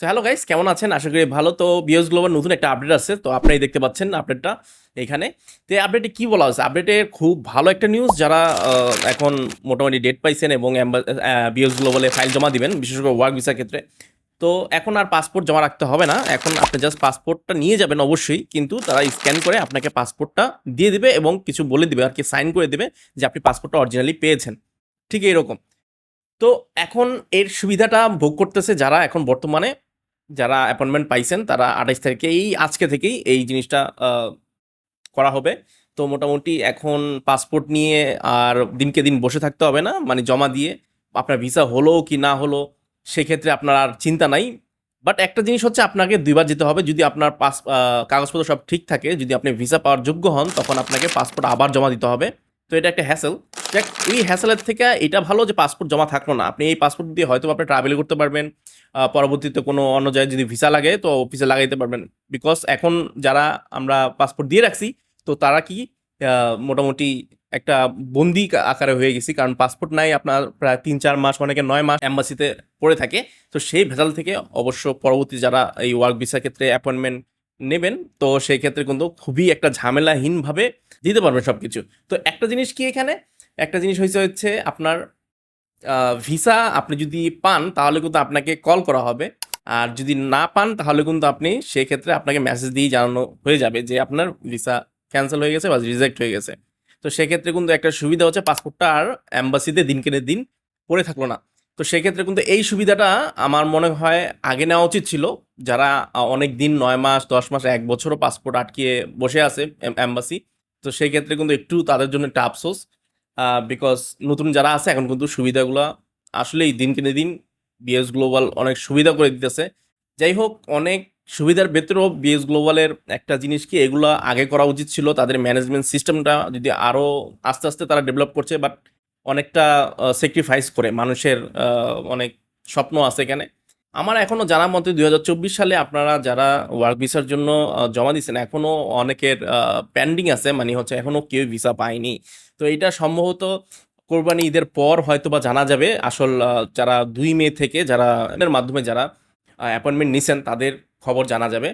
So hello guys কেমন আছেন? আশা করি ভালো। তো বিএস গ্লোবাল নতুন একটা আপডেট আছে। তো, আপনারাই দেখতে পাচ্ছেন আপডেটটা এখানে। তো আপডেটে কী বলা হয়েছে? আপডেটে খুব ভালো একটা নিউজ যারা এখন মোটামুটি ডেট পাইছেন এবং বিএস গ্লোবালে ফাইল জমা দিবেন, বিশেষ করে ওয়ার্ক ভিসার ক্ষেত্রে। তো, এখন আর পাসপোর্ট জমা রাখতে হবে না। এখন আপনি জাস্ট পাসপোর্টটা নিয়ে যাবেন অবশ্যই, কিন্তু তারা স্ক্যান করে আপনাকে পাসপোর্টটা দিয়ে দিবে এবং কিছু বলে দিবে, আর কি সাইন করে দিবে যে আপনি পাসপোর্টটা অরিজিনালি পেয়েছেন। ঠিক এইরকম। তো, এখন এর সুবিধাটা ভোগ করতেছে যারা এখন বর্তমানে যারা অ্যাপয়েন্টমেন্ট পাইছেন, তারা আঠাইশ তারিখে এই আজকে থেকেই এই জিনিসটা করা হবে। তো মোটামুটি এখন পাসপোর্ট নিয়ে আর দিনকে দিন বসে থাকতে হবে না মানে জমা দিয়ে আপনার ভিসা হলো কি না হলো, সেক্ষেত্রে আপনার আর চিন্তা নাই। বাট একটা জিনিস হচ্ছে আপনাকে দুইবার যেতে হবে, যদি আপনার পাস কাগজপত্র সব ঠিক থাকে, যদি আপনি ভিসা পাওয়ার যোগ্য হন, তখন আপনাকে পাসপোর্ট আবার জমা দিতে হবে। তো এটা একটা হ্যাসেল দেখ এই হ্যাসেলের থেকে এটা ভালো যে পাসপোর্ট জমা থাকল না। আপনি এই পাসপোর্ট দিয়ে হয়তো আপনি ট্রাভেল করতে পারবেন পরবর্তীতে কোনো অন্য জায়গায় যদি ভিসা লাগে, তো অফিসে লাগাইতে পারবেন। বিকজ এখন যারা আমরা পাসপোর্ট দিয়ে রাখছি, তো তারা কি মোটামুটি একটা বন্দি আকারে হয়ে গেছি। কারণ পাসপোর্ট নাই, আপনার প্রায় তিন, চার মাস, অনেকে নয় মাস অ্যাম্বাসিতে পড়ে থাকে। তো সেই ভেজাল থেকে অবশ্য পরবর্তী যারা এই ওয়ার্ক ভিসার ক্ষেত্রে অ্যাপয়েন্টমেন্ট নেবেন। তো সেই ক্ষেত্রে কিন্তু খুবই একটা ঝামেলাহীনভাবে দিতে পারবেন সব কিছু তো একটা জিনিস কি এখানে? একটা জিনিস হয়েছে হচ্ছে আপনার ভিসা আপনি যদি পান তাহলে কিন্তু আপনাকে কল করা হবে। আর যদি না পান তাহলে কিন্তু আপনি সেই ক্ষেত্রে আপনাকে মেসেজ দিয়ে জানানো হয়ে যাবে যে আপনার ভিসা ক্যান্সেল হয়ে গেছে বা রিজেক্ট হয়ে গেছে। তো সেক্ষেত্রে কিন্তু একটা সুবিধা হচ্ছে পাসপোর্টটা আর অ্যাম্বাসিতে দিন কেনে দিন পড়ে থাকল না। তো সেক্ষেত্রে কিন্তু এই সুবিধাটা আমার মনে হয় আগে নেওয়া উচিত ছিল। যারা অনেক দিন নয় মাস, দশ মাস, এক বছরও পাসপোর্ট আটকিয়ে বসে আছে অ্যাম্বাসি তো সেই ক্ষেত্রে কিন্তু একটু তাদের জন্য একটা আফসোস বিকজ নতুন যারা আছে, এখন কিন্তু সুবিধাগুলো আসলেই দিন কিনে দিন বিএস গ্লোবাল অনেক সুবিধা করে দিতেছে। যাই হোক, অনেক সুবিধার ভেতরেও বিএস গ্লোবালের একটা জিনিস কি, এগুলো আগে করা উচিত ছিল। তাদের ম্যানেজমেন্ট সিস্টেমটা যদি আরও আস্তে আস্তে তারা ডেভেলপ করছে বাট অনেকটা স্যাক্রিফাইস করে। মানুষের অনেক স্বপ্ন আছে এখানে। আমার এখনও জানা মতে দু হাজার চব্বিশ সালে আপনারা যারা ওয়ার্ক ভিসার জন্য জমা দিচ্ছেন এখনও অনেকের পেন্ডিং আছে। মানে হচ্ছে এখনও কেউ ভিসা পায়নি। তো এটা সম্ভবত কোরবানি ঈদের পর হয়তো বা জানা যাবে। আসল যারা দুই মে থেকে যারা এর মাধ্যমে যারা অ্যাপয়েন্টমেন্ট নিছেন, তাদের খবর জানা যাবে।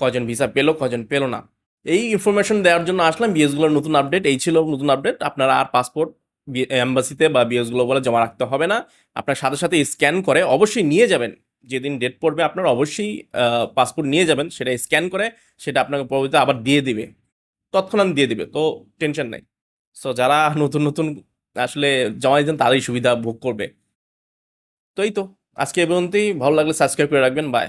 কজন ভিসা পেল কজন পেল না। এই ইনফরমেশন দেওয়ার জন্য আসলাম। বিএসগুলোর নতুন আপডেট এই ছিল নতুন আপডেট আপনারা আর পাসপোর্ট এম্বাসিতে বা বিএস গ্লোবালে জমা রাখতে হবে না। আপনার সাথে সাথে স্ক্যান করে অবশ্যই নিয়ে যাবেন। যেদিন ডেট পড়বে, আপনার অবশ্যই পাসপোর্ট নিয়ে যাবেন, সেটা স্ক্যান করে সেটা আপনাকে পরবর্তীতে আবার দিয়ে দিবে। তৎক্ষণাৎ দিয়ে দিবে, তো টেনশন নেই। সো যারা নতুন নতুন আসলে জমা দিতেন, তারই সুবিধা ভোগ করবে। তো এই তো। আজকে এই পর্যন্তই। ভালো লাগলে সাবস্ক্রাইব করে রাখবেন। বাই